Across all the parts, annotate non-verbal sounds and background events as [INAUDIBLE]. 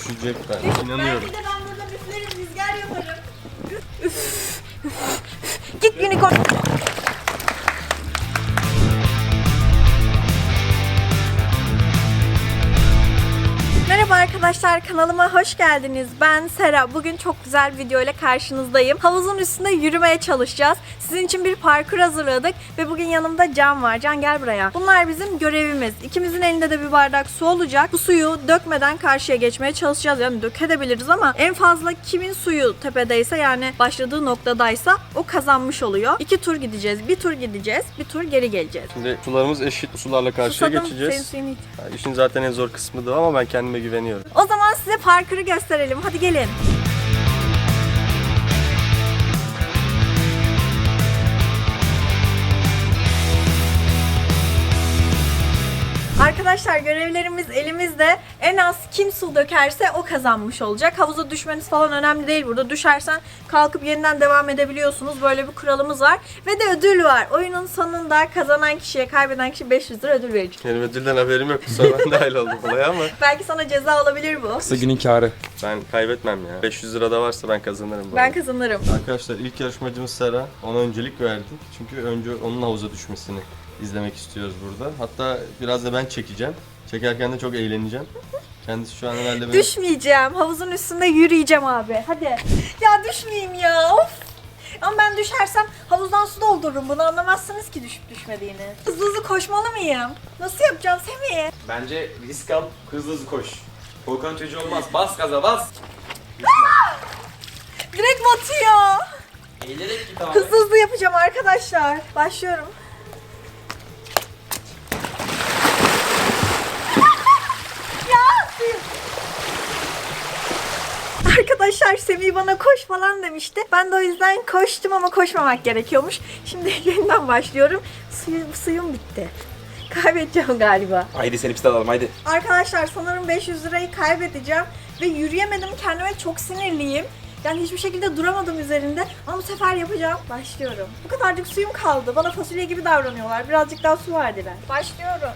Düşecek ben. İnanıyorum. Belki de ben burada üflerim, rüzgar yaparım. Üf. Git unicorn. Arkadaşlar kanalıma hoş geldiniz. Ben Sera. Bugün çok güzel bir video ile karşınızdayım. Havuzun üstünde yürümeye çalışacağız. Sizin için bir parkur hazırladık ve bugün yanımda Can var. Can gel buraya. Bunlar bizim görevimiz. İkimizin elinde de bir bardak su olacak. Bu suyu dökmeden karşıya geçmeye çalışacağız. Yani dökebiliriz ama en fazla kimin suyu tepedeyse yani başladığı noktadaysa o kazanmış oluyor. İki tur gideceğiz. Bir tur gideceğiz. Bir tur geri geleceğiz. Şimdi sularımız eşit sularla karşıya Susadım, geçeceğiz. senin suyunu iç. Ha, İşin zaten en zor kısmı da ama ben kendime güveniyorum. O zaman size parkuru gösterelim. Hadi gelin. Arkadaşlar görevlerimiz elimizde. En az kim su dökerse o kazanmış olacak. Havuza düşmeniz falan önemli değil burada. Düşersen kalkıp yeniden devam edebiliyorsunuz. Böyle bir kuralımız var. Ve de ödül var. Oyunun sonunda kazanan kişiye, kaybeden kişi 500 lira ödül verecek. Benim ödülden haberim yok. Sonra ben dahil oldum olaya ama Belki sana ceza olabilir bu. Kısa günün kârı. Ben kaybetmem ya. 500 lira da varsa ben kazanırım. bu Ben arada. kazanırım. Arkadaşlar ilk yarışmacımız Sera. Ona öncelik verdik. Çünkü önce onun havuza düşmesini izlemek istiyoruz burada. Hatta biraz da ben çekeceğim. Çekerken de çok eğleneceğim. Kendisi şu an herhalde beni... Düşmeyeceğim. Havuzun üstünde yürüyeceğim abi. Hadi. Ya düşmeyeyim ya. Of. Ama ben düşersem havuzdan su doldururum. Bunu anlamazsınız ki düşüp düşmediğini. Hızlı hızlı koşmalı mıyım? Nasıl yapacağım Semih? Bence risk al, hızlı hızlı koş. Volkan çocuğu olmaz. Bas gaza bas. Direkt batıyor. Eğilerek git abi. Hızlı hızlı yapacağım arkadaşlar. Başlıyorum. [LAUGHS] Arkadaşlar Semih bana koş falan demişti. Ben de o yüzden koştum ama koşmamak gerekiyormuş. Şimdi [LAUGHS] yeniden başlıyorum. Suyum, suyum bitti. [LAUGHS] Kaybedeceğim galiba. Haydi seni piste alalım haydi. Arkadaşlar sanırım 500 lirayı kaybedeceğim ve yürüyemedim kendime çok sinirliyim. Yani hiçbir şekilde duramadım üzerinde ama bu sefer yapacağım. Başlıyorum. Bu kadarcık suyum kaldı. Bana fasulye gibi davranıyorlar. Birazcık daha su verdiler. Başlıyorum.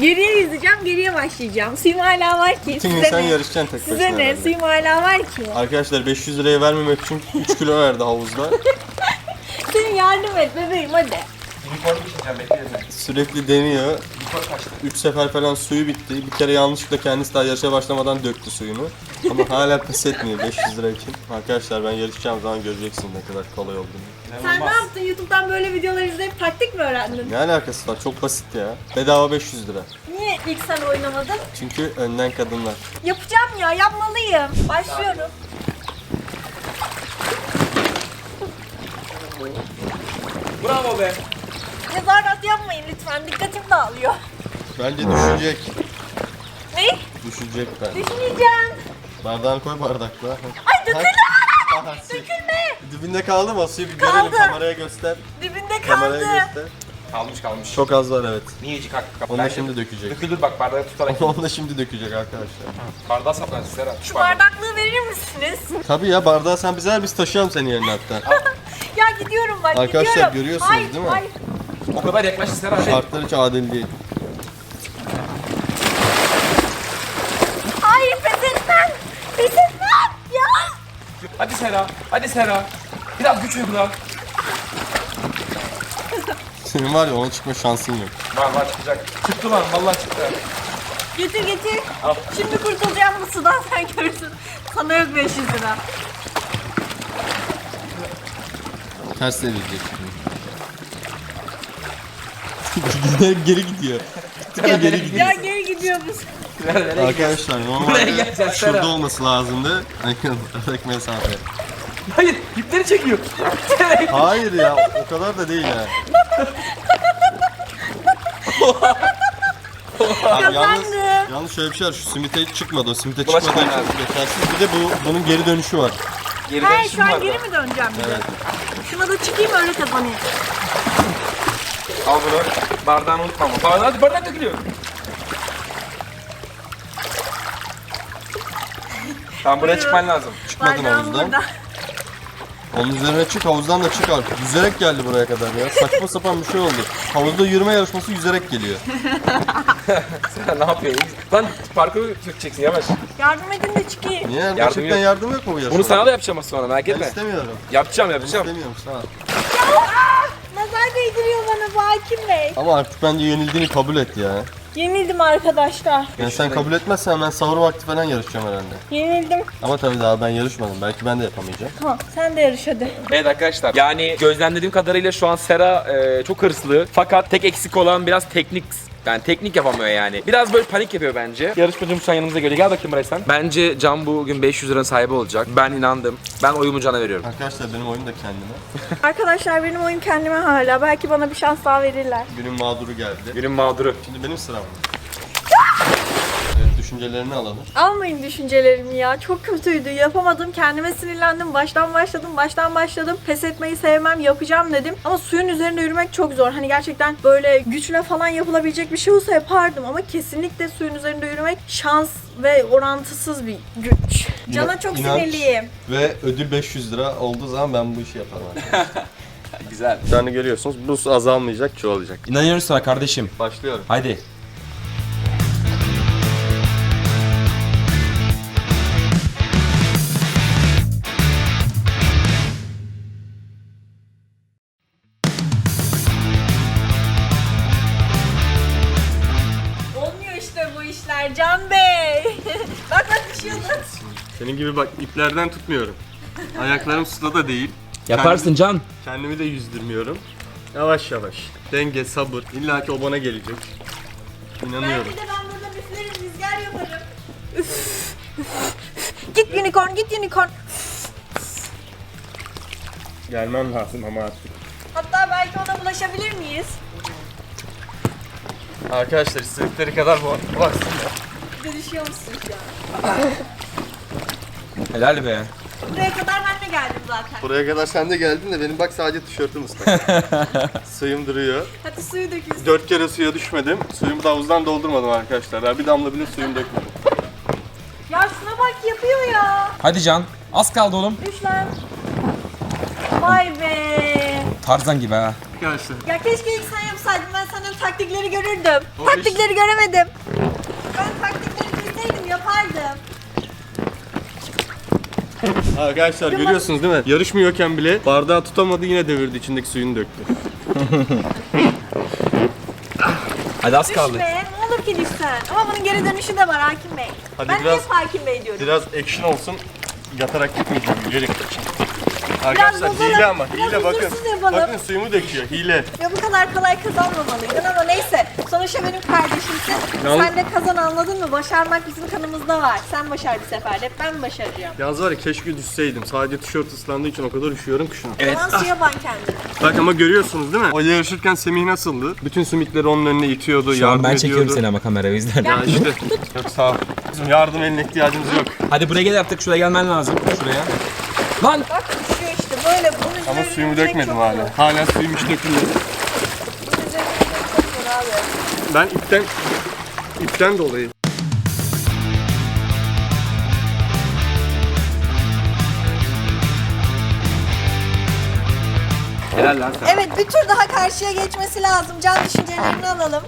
Geriye yüzeceğim, geriye başlayacağım. Suyum hala var ki. Bütün gün Size sen ne? yarışacaksın tek başına. Size ne? herhalde. Suyum hala var ki. Arkadaşlar 500 liraya vermemek için 3 kilo verdi havuzda. [LAUGHS] Yardım et bebeğim hadi. Unicorn düşeceğim bekleyelim. Sürekli deniyor. Unicorn kaçtı. 3 sefer falan suyu bitti. Bir kere yanlışlıkla kendisi daha yarışa başlamadan döktü suyunu. Ama hala pes etmiyor 500 lira için. Arkadaşlar ben yarışacağım zaman göreceksin ne kadar kolay olduğunu. Sen ne yaptın? YouTube'dan böyle videolar izleyip taktik mi öğrendin? Ne alakası var? Çok basit ya. Bedava 500 lira. Niye ilk sen oynamadın? Çünkü önden kadınlar. Yapacağım ya, yapmalıyım. Başlıyorum. Bravo be. Tezahürat yapmayın lütfen, dikkatim dağılıyor. Bence düşecek. Ne? Düşecek ben. Düşüneceğim. Bardağını koy bardakla. Ay Aha, bana! su- Dökülme! Dibinde kaldı mı? Suyu bir Kaldı. görelim kameraya göster. Dibinde Kameraya kaldı. göster. Kalmış kalmış. Çok az var evet. Minicik hakkı kapı. Onu da şimdi dökecek. Dökülür bak bardağı tutarak. Onu da şimdi dökecek arkadaşlar. Bardağı saplan Sera. Şu bardaklığı verir misiniz? Tabii ya bardağı sen bize ver biz taşıyalım senin yerine hatta. Gidiyorum bak Arkadaşlar, gidiyorum. görüyorsunuz Hayır, değil mi? Hayır. O kadar yaklaştı Sera. Hadi. Şartlar hiç adil değil. Hayır pes etmem. Pes etmem. Ya. Hadi Sera. Hadi Sera. Biraz güç uygula. Senin var ya ona çıkma şansın yok. Var var çıkacak. Çıktı lan vallahi çıktı. Getir getir. Al. Şimdi kurtulacağım bu sudan sen görürsün. Sana yok 500 lira. Ters devirecek şimdi. geri gidiyor. Gittikçe geri gidiyor. Ya geri gidiyor bu [LAUGHS] su. Nereye nereye Arkadaşlar Buraya normalde geleceğiz, şurada olması lazımdı. Aradaki [LAUGHS] mesafe. Hayır ipleri çekiyor. Hayır ya o kadar da değil ha. [LAUGHS] Abi yalnız, yalnız şöyle bir şey var şu simite hiç çıkmadı o simite Buna çıkmadığı için bir de bu bunun geri dönüşü var. Geri Hayır dönüşüm şu an var geri da. mi döneceğim bir de? Evet. Şuna da çıkayım öyle kazanayım. Al bunu. Bardağını unutma ama. Bardağı, hadi bardak dökülüyor. Tamam buraya çıkman lazım. Çıkmadın Bardağım havuzdan. burada. Onun üzerine çık havuzdan da çık artık. Yüzerek geldi buraya kadar ya. Saçma sapan bir şey oldu. Havuzda yürüme yarışması yüzerek geliyor. [LAUGHS] Sen ne yapıyorsun? Lan parkuru çekeceksin yavaş. Yardım edin de çıkayım. Niye? Yardım Gerçekten yok. yardım yok mu bu yarışmada? Bunu sana da yapacağım az sonra merak Ben etme. istemiyorum. Yapacağım Ben yapacağım. istemiyorum sana. Nazar değdiriyor bana bu Hakim Bey. Ama artık bence yenildiğini kabul et ya. Yenildim arkadaşlar. Yani sen kabul etmezsen ben sahur vakti falan yarışacağım herhalde. Yenildim. Ama tabii daha ben yarışmadım. Belki ben de yapamayacağım. Tamam sen de yarış hadi. Evet arkadaşlar yani gözlemlediğim kadarıyla şu an Sera e, çok hırslı fakat tek eksik olan biraz teknik yani teknik yapamıyor yani. Biraz böyle panik yapıyor bence. Yarışmacım şu an yanımıza geliyor. Gel bakayım buraya sen. Bence Can bugün 500 liranın sahibi olacak. Ben inandım. Ben oyumu Can'a veriyorum. Arkadaşlar benim oyun da kendime. [LAUGHS] Arkadaşlar benim oyun kendime hala. Belki bana bir şans daha verirler. Günün mağduru geldi. Günün mağduru. Şimdi benim sıram. Düşüncelerini alalım. Almayın düşüncelerimi ya. Çok kötüydü. Yapamadım. Kendime sinirlendim. Baştan başladım. Baştan başladım. Pes etmeyi sevmem. Yapacağım dedim. Ama suyun üzerinde yürümek çok zor. Hani gerçekten böyle güçle falan yapılabilecek bir şey olsa yapardım. Ama kesinlikle suyun üzerinde yürümek şans ve orantısız bir güç. Cana çok İnanç sinirliyim. Ve ödül 500 lira olduğu zaman ben bu işi yaparım. arkadaşlar. [LAUGHS] Güzel. Bir tane görüyorsunuz. Bu su azalmayacak, çoğalacak. İnanıyoruz sana kardeşim. Başlıyorum. Haydi. Düşüyordun. Senin gibi bak iplerden tutmuyorum. Ayaklarım suda da değil. Yaparsın Can. Kendimi de yüzdürmüyorum. Yavaş yavaş. Denge, sabır. İlla ki o bana gelecek. İnanıyorum. Belki de ben burada üflerim, rüzgar yaparım. Git unicorn, git unicorn. Gelmem lazım ama artık. Hatta belki ona bulaşabilir miyiz? Arkadaşlar istedikleri kadar bu baksınlar. De düşüyor musun şu an? [LAUGHS] Helal be. Buraya kadar ben de geldim zaten. Buraya kadar sen de geldin de benim bak sadece tişörtüm ıslak. [LAUGHS] Suyum duruyor. Hadi suyu dökülsün. Dört kere suya düşmedim. Suyumu da havuzdan doldurmadım arkadaşlar. Daha bir damla bile suyum dökmedim. Ya şuna bak yapıyor ya. Hadi Can. Az kaldı oğlum. Düş lan. Vay be. Tarzan gibi ha. Arkadaşlar Ya keşke ilk sen yapsaydın. Ben senden taktikleri görürdüm. O taktikleri göremedim. Ben taktikleri bilseydim yapardım. Arkadaşlar görüyorsunuz değil mi? Yarışmıyorken bile bardağı tutamadı yine devirdi içindeki suyunu döktü. [LAUGHS] Hadi az kaldı. Düşme. Ne olur ki düşsen. Ama bunun geri dönüşü de var Hakim Bey. Hadi ben biraz- hep Hakim Bey diyorum. Biraz action olsun. Yatarak gitmeyeceğim. Yürüyerek gideceğim. Arkadaşlar bozalım, hile ama. biraz Hile bakın. huzursuz yapalım. Bakın suyumu döküyor. Hile. Ya bu kadar kolay kazanmamalıydın ama neyse. Sonuçta benim kardeşimsin. Yalnız- Sen de kazan anladın mı? Başarmak bizim kanımızda var. Sen başar bir seferde. Ben başaracağım. Yalnız var ya keşke düşseydim. Sadece tişört ıslandığı için o kadar üşüyorum ki şu an. Evet. Zaman suya ban kendini. Bak ama görüyorsunuz değil mi? O yarışırken Semih nasıldı? Bütün simitleri onun önüne itiyordu, Şu an yardım ben ediyordu. çekiyorum seni ama kamerayı o yüzden. Ya işte. yok sağ ol. Bizim yardım eline ihtiyacımız yok. Hadi buraya gel artık. Şuraya gelmen lazım. Şuraya. Lan! Bak böyle. Bunun Ama üzerine suyumu yürümek dökmedim çok hala. zor. Hala suyum hiç dökülmedi. Bunun üzerine yürümek çok zor abi. Ben ipten ipten dolayı. Helal lan sen. Evet bir tur daha karşıya geçmesi lazım. Can düşüncelerini alalım.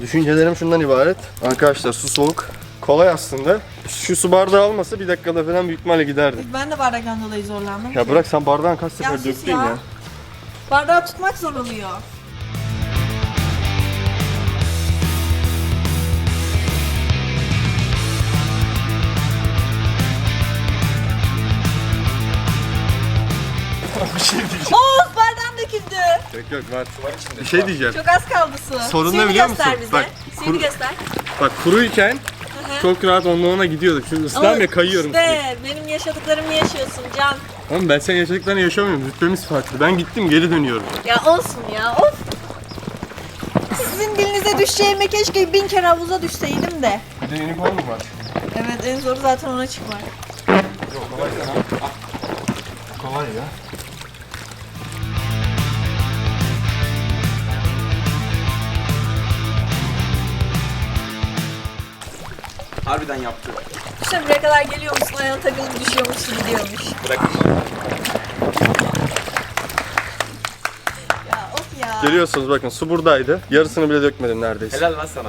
Düşüncelerim şundan ibaret. Arkadaşlar su soğuk. Kolay aslında. Şu su bardağı olmasa bir dakikada falan büyük ihtimalle giderdi. Ben de bardaktan dolayı zorlandım. Ya bırak sen bardağın kaç sefer sus döktün ya. ya. Bardağı tutmak zor oluyor. [LAUGHS] bir şey diyeceğim. Of bardağım döküldü. Yok yok var. Bir şey diyeceğim. Çok az kaldı su. Sorun ne biliyor musun? bize. Bak, Suyunu kuru- göster. Bak kuruyken çok rahat ona gidiyorduk. Şimdi ıslan ya kayıyorum. İşte benim yaşadıklarımı yaşıyorsun Can. Oğlum ben senin yaşadıklarını yaşamıyorum. Rütbemiz farklı. Ben gittim geri dönüyorum. Ya olsun ya of. Sizin dilinize düşeceğime keşke bin kere havuza düşseydim de. Bir de unicorn mu var? Evet en zoru zaten ona çıkmak. Kolay ya. Harbiden yaptı. İşte buraya kadar geliyor musun ayağına takılıp düşüyormuş gidiyormuş. Bırak. Ya of ya. Görüyorsunuz bakın su buradaydı. Yarısını bile dökmedim neredeyse. Helal lan sana.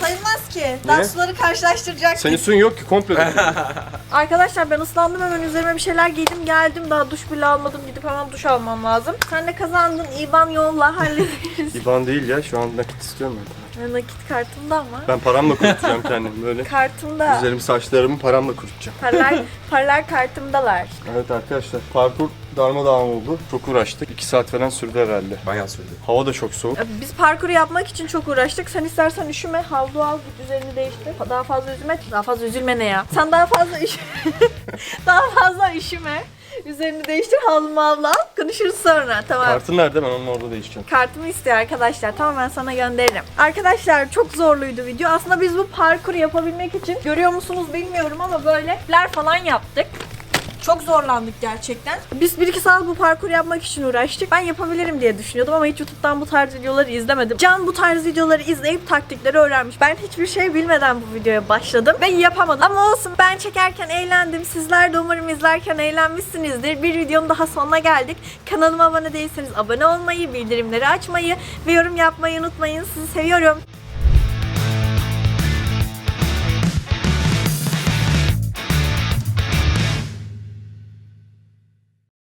Sayılmaz ki. Daha Niye? suları karşılaştıracak. Senin suyun yok ki komple döküldü. [LAUGHS] Arkadaşlar ben ıslandım hemen üzerime bir şeyler giydim geldim. Daha duş bile almadım. Gidip hemen duş almam lazım. Sen de kazandın. İban yolla hallederiz. İban değil ya şu an nakit istiyorum ben. Ya Nakit kartımda ama. Ben paramla kurutacağım kendimi böyle. [LAUGHS] Kartımda. Üzerimi saçlarımı paramla kurutacağım. Paralar, [LAUGHS] paralar kartımdalar. Evet arkadaşlar parkur darmadağın oldu. Çok uğraştık. 2 saat falan sürdü herhalde. Bayağı sürdü. Hava da çok soğuk. Biz parkuru yapmak için çok uğraştık. Sen istersen üşüme, havlu al, git üzerini değiştir. Daha fazla üzülme. Daha fazla üzülme ne ya? Sen daha fazla üş [LAUGHS] daha fazla üşüme. Üzerini değiştir, havlu mavlu al. Konuşuruz sonra. Tamam. Kartın nerede? Ben onu orada değişeceğim. Kartımı istiyor arkadaşlar. Tamam ben sana gönderirim. Arkadaşlar çok zorluydu video. Aslında biz bu parkuru yapabilmek için görüyor musunuz bilmiyorum ama böyle ler falan yaptık. Çok zorlandık gerçekten. Biz bir iki saat bu parkur yapmak için uğraştık. Ben yapabilirim diye düşünüyordum ama hiç YouTube'dan bu tarz videoları izlemedim. Can bu tarz videoları izleyip taktikleri öğrenmiş. Ben hiçbir şey bilmeden bu videoya başladım ve yapamadım. Ama olsun ben çekerken eğlendim. Sizler de umarım izlerken eğlenmişsinizdir. Bir videonun daha sonuna geldik. Kanalıma abone değilseniz abone olmayı, bildirimleri açmayı ve yorum yapmayı unutmayın. Sizi seviyorum.